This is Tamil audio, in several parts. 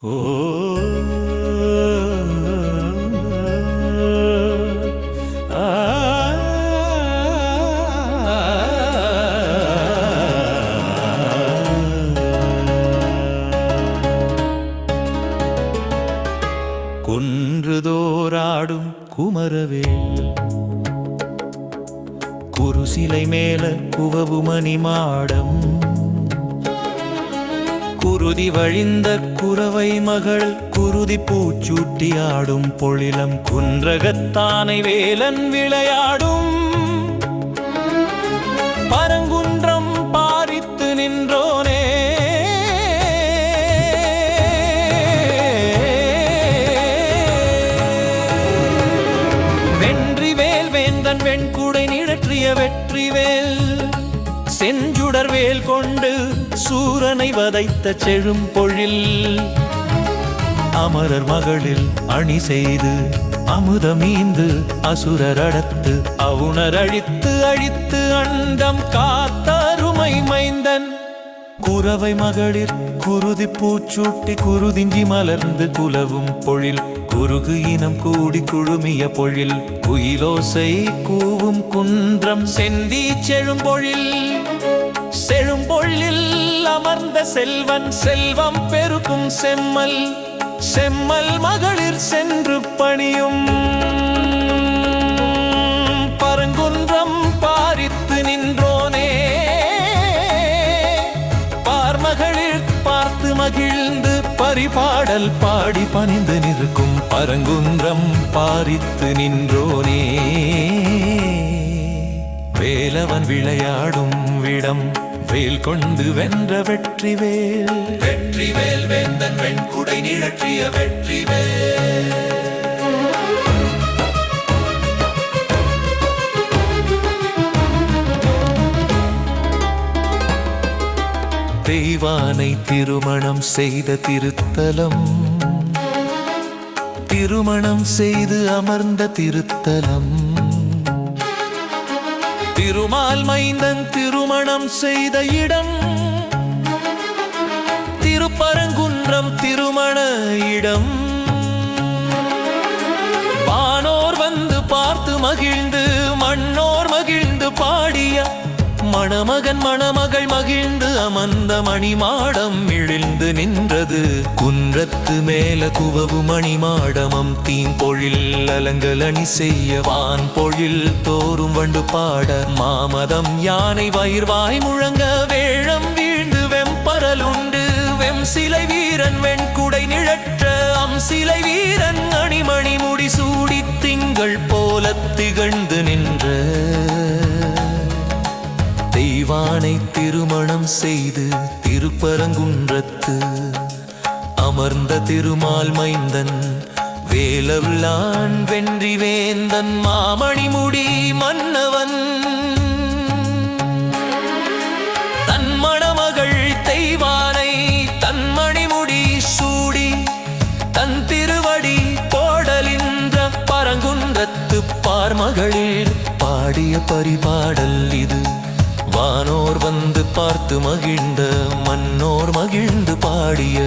ஓ. ஆ. குன்றுதோராடும் குமரவேல். குருசிலை மேல குவவு மணி குருதி வழிந்த குறவை மகள் குருதி பூச்சூட்டி ஆடும் பொழிலம் குன்றகத்தானை வேலன் விளையாடும். பரங்குன்றம் பாரித்து நின்றோனே. வென்றி வேல் வேந்தன் வெண்குடை நிழற்றிய வெற்றிவேல். செஞ்சுடர் வேல் கொண்டு சூரனை வதைத்த செழும் பொழில் அமரர் மகளில் அணி செய்து அமுதமீந்து அசுரர் அடத்து அவுணர் அழித்து அழித்து அண்டம் காத்தருமை மைந்தன். குறவை மகளிர் குருதி பூச்சூட்டி குருதிஞ்சி மலர்ந்து குலவும் பொழில் குறுகு இனம் கூடி குழுமிய பொழில் குயிலோசை கூவும் குன்றம் செந்தி செழும்பொழில் செழும்பொழில் அமர்ந்த செல்வன் செல்வம் பெருக்கும் செம்மல் செம்மல் மகளிர் சென்று பணியும். பரங்குன்றம் பாரித்து நின்றோனே பார்மகளிர் பார்த்து மகிழ்ந்து பரிபாடல் பாடி பணிந்து நிற்கும். பரங்குன்றம் பாரித்து நின்றோனே வேலவன் விளையாடும் விடம் வேல் கொண்டு வென்ற வெற்றி வேல் வெற்றி வேல் வேந்தன் வெண்குடை நிழற்றிய வெற்றி வேல் தெய்வானை திருமணம் செய்த திருத்தலம். திருமணம் செய்து அமர்ந்த திருத்தலம். திருமால் மைந்தன் திருமணம் செய்த இடம். திருப்பரங்குன்றம் திருமண இடம். மணமகன் மணமகள் மகிழ்ந்து அமர்ந்த மணிமாடம் இழிந்து நின்றது. குன்றத்து மேல குவவு மணிமாடமம் தீம்பொழில் அலங்கலணி செய்ய வான் பொழில் தோறும் வண்டு பாட மாமதம் யானை வயிர்வாய் முழங்க வேழம் வீழ்ந்து வெம்பரலுண்டு வெம் சிலை வீரன் வெண்குடை நிழற்ற அம் சிலை வீரன் அணிமணி முடி சூடி திங்கள் போல திகழ்ந்து சிவானை திருமணம் செய்து திருப்பரங்குன்றத்து அமர்ந்த திருமால் மைந்தன் வேலவிழான் வென்றி வேந்தன் மாமணி முடி மன்னவன். தன் மணமகள் தெய்வானை தன் மணிமுடி சூடி தன் திருவடி போடலின்ற பரங்குன்றத்து பார்மகளில் பாடிய பரிபாடல் இது. வானோர் வந்து பார்த்து மகிழ்ந்த மன்னோர் மகிழ்ந்து பாடிய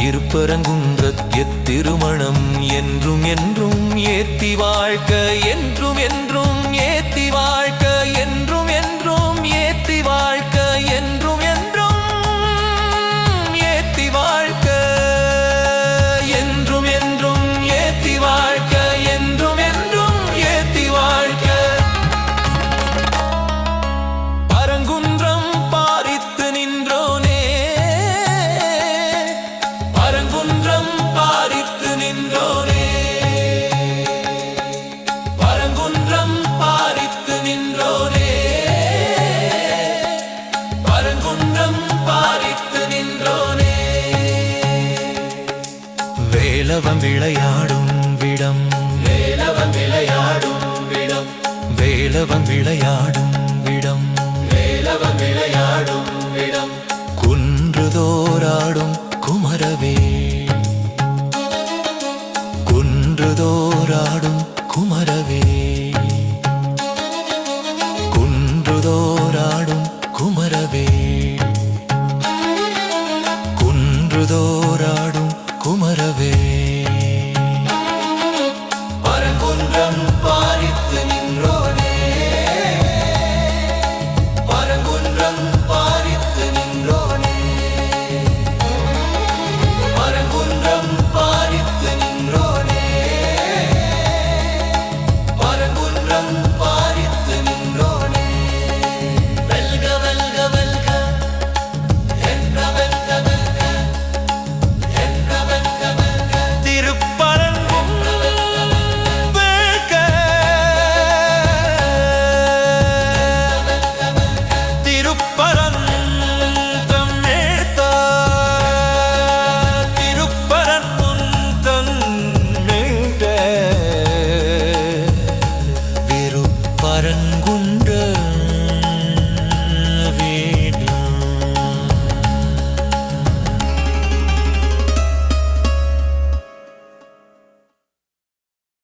இருப்பரங்குன்ற எத்திருமணம் என்றும் என்றும் ஏத்தி வாழ்க்க என்றும் என்றும் ஏத்தி வாழ்க்க. வேலவம் விளையாடும் விடம். வேலவம் விளையாடும் விடம். வேலவம் விளையாடும் விடம். வேலவம் விளையாடும் விடம். குன்றுதோராடும் குமரவே. குன்றுதோராடும் குமரவே. குன்றுதோராடும் குமரவே. குன்றுதோராடும்